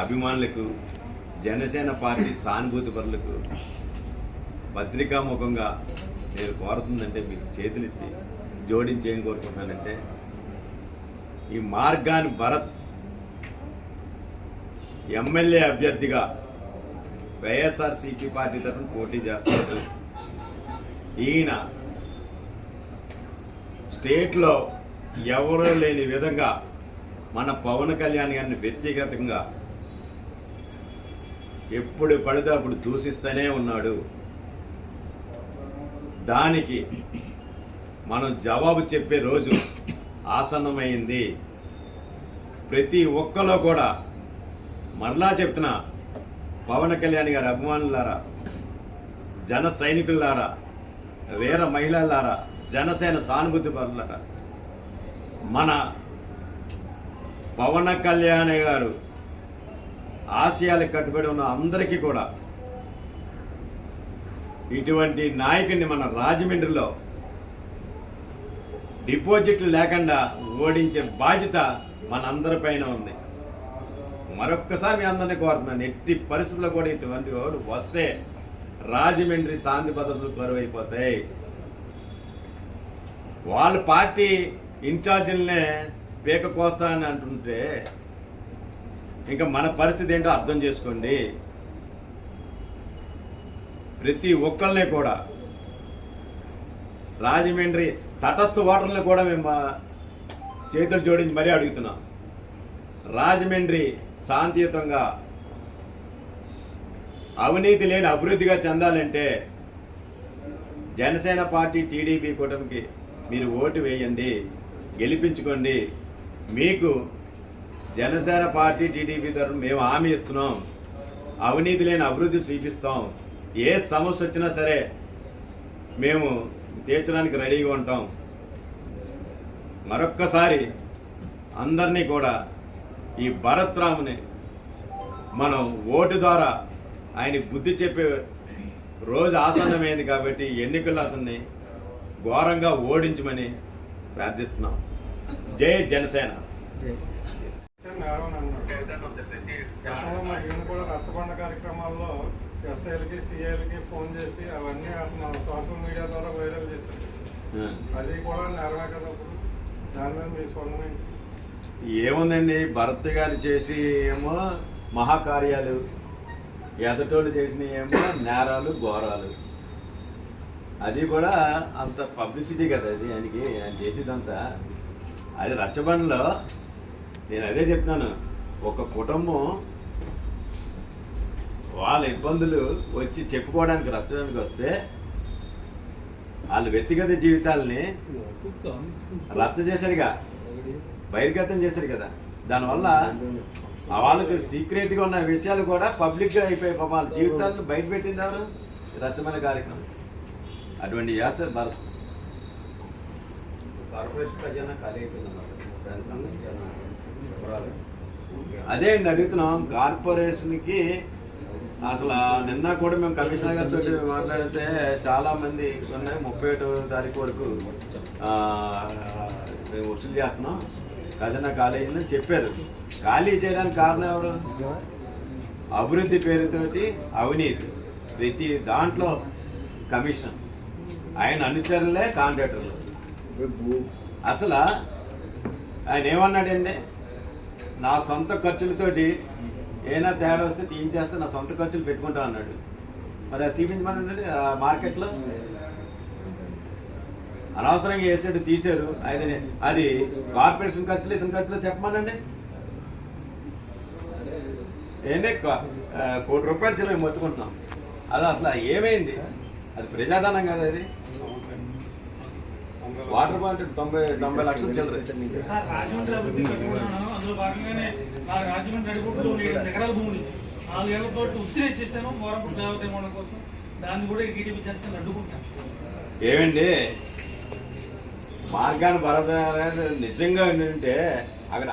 అభిమానులకు జనసేన పార్టీ సానుభూతి పరులకు పత్రికాముఖంగా నేను కోరుతుందంటే మీకు చేతులెత్తి జోడించి ఏం కోరుకుంటున్నానంటే ఈ మార్గాన్ని భరత్ ఎమ్మెల్యే అభ్యర్థిగా వైఎస్ఆర్సీపీ పార్టీ తరఫున పోటీ చేస్తారు ఈయన స్టేట్లో ఎవరూ లేని విధంగా మన పవన్ కళ్యాణ్ గారిని వ్యక్తిగతంగా ఎప్పుడు పడితే అప్పుడు దూషిస్తూనే ఉన్నాడు. దానికి మనం జవాబు చెప్పే రోజు ఆసన్నమైంది. ప్రతి ఒక్కలో కూడా మరలా చెప్తున్నా పవన్ కళ్యాణ్ గారి అభిమానులారా జన సైనికులారా వీర మహిళలారా జనసేన సానుభూతి పరులారా మన పవన్ కళ్యాణ్ గారు ఆశయాలకు కట్టుబడి ఉన్న అందరికీ కూడా ఇటువంటి నాయకుడిని మన రాజమండ్రిలో డిపాజిట్లు లేకుండా ఓడించే బాధ్యత మనందరిపైన ఉంది. మరొక్కసారి మీ అందరినీ కోరుతున్నాను. ఎట్టి పరిస్థితుల్లో కూడా ఇటువంటి వాడు వస్తే రాజమండ్రి శాంతి భద్రతలు కరువైపోతాయి వాళ్ళ పార్టీ ఇన్ఛార్జీలనే పీక కోస్తా అని అంటుంటే ఇంకా మన పరిస్థితి ఏంటో అర్థం చేసుకోండి. ప్రతి ఒక్కరిని కూడా రాజమండ్రి తటస్థ ఓటర్లను కూడా మేము చేతులు జోడించి మరీ అడుగుతున్నాం. రాజమండ్రి శాంతియుతంగా అవినీతి లేని అభివృద్ధిగా చెందాలంటే జనసేన పార్టీ టీడీపీ కూటమికి మీరు ఓటు వేయండి గెలిపించుకోండి. మీకు జనసేన పార్టీ టీడీపీ తరఫున మేము హామీ ఇస్తున్నాం. అవినీతి లేని అభివృద్ధి చూపిస్తాం. ఏ సమస్య వచ్చినా సరే మేము తీర్చడానికి రెడీగా ఉంటాం. మరొక్కసారి అందరినీ కూడా ఈ భరత్ రాముని మనం ఓటు ద్వారా ఆయన బుద్ధి చెప్పే రోజు ఆసన్నమైంది కాబట్టి ఎన్నికల్లో అతన్ని ఘోరంగా ఓడించమని ప్రార్థిస్తున్నాం. జై జనసేన. నేరం అన్నాడు ఈయన కూడా రచ్చబండ కార్యక్రమాల్లో ఎస్ఐలకి సిఐలకి ఫోన్ చేసి అవన్నీ అతను సోషల్ మీడియా ద్వారా వైరల్ చేశాడు. అది కూడా నేరమే కదా అప్పుడు. దాని మీద మీ స్పందన? ఏముందండి? భరత్ గారు చేసి ఏమో మహాకార్యాలు. ఎదటోళ్ళు చేసిన ఏమో నేరాలు ఘోరాలు. అది కూడా అంత పబ్లిసిటీ కదా అది. ఆయనకి ఆయన చేసేదంతా. అది రచ్చబండలో నేను అదే చెప్తాను ఒక కుటుంబం వాళ్ళ ఇబ్బందులు వచ్చి చెప్పుకోవడానికి రచ్చడానికి వస్తే వాళ్ళ వ్యక్తిగత జీవితాలని రచ్చ చేశాడుగా బహిర్గతం చేశారు కదా. దానివల్ల వాళ్ళకి సీక్రెట్గా ఉన్న విషయాలు కూడా పబ్లిక్గా అయిపోయి వాళ్ళ జీవితాలను బయట పెట్టింది ఎవరు? రచ్చమైన కార్యక్రమం. అటువంటి చేస్తారు భరత్ కార్పొరేషన్ ఖజానా ఖాళీ అయిపోయిందన్నమాట దానికి సంబంధించి? అదే అడుగుతున్నాం కార్పొరేషన్కి అసలు నిన్న కూడా మేము కమిషనర్ గారితో మాట్లాడితే చాలా మంది ఉన్నాయి ముప్పై ఒకటో తారీఖు వరకు మేము వసూలు చేస్తున్నాం. ఖజానా ఖాళీ అయిందని చెప్పారు. ఖాళీ చేయడానికి కారణం ఎవరు? అభివృద్ధి పేరుతోటి అవినీతి. ప్రతి దాంట్లో కమిషన్. ఆయన అనుచరులే కాంట్రాక్టర్లు. అసలు ఆయన ఏమన్నాడండి నా సొంత ఖర్చులతోటి ఏదైనా తేడా వస్తే తీయించేస్తే నా సొంత ఖర్చులు పెట్టుకుంటా అన్నాడు. మరి ఆ చూపించమని ఆ మార్కెట్లో అనవసరంగా వేసాడు తీశారు. అది అది కార్పొరేషన్ ఖర్చులు ఇతని ఖర్చులు చెప్పమనండి. ఏంటి? కోటి రూపాయలు మేము మొత్తుకుంటున్నాం. అది అసలు ఏమైంది? అది ప్రజాదానం కదా అది. వాటర్ బాండ్ తొంభై తొంభై లక్షలు చిల్లర. రాజమండ్రి అభివృద్ధి కట్టుకున్నాను అందులో భాగంగానే నా రాజమండ్రి ఎకరాల భూమిని నాలుగేళ్ళతో ఉత్తిరి ఇచ్చేసాను కోసం. దాన్ని కూడా ఈ టీడీపీ జనసేన అడ్డుకుంటాను ఏమండి? మార్గాన్ని భరత నిజంగా ఏంటంటే అక్కడ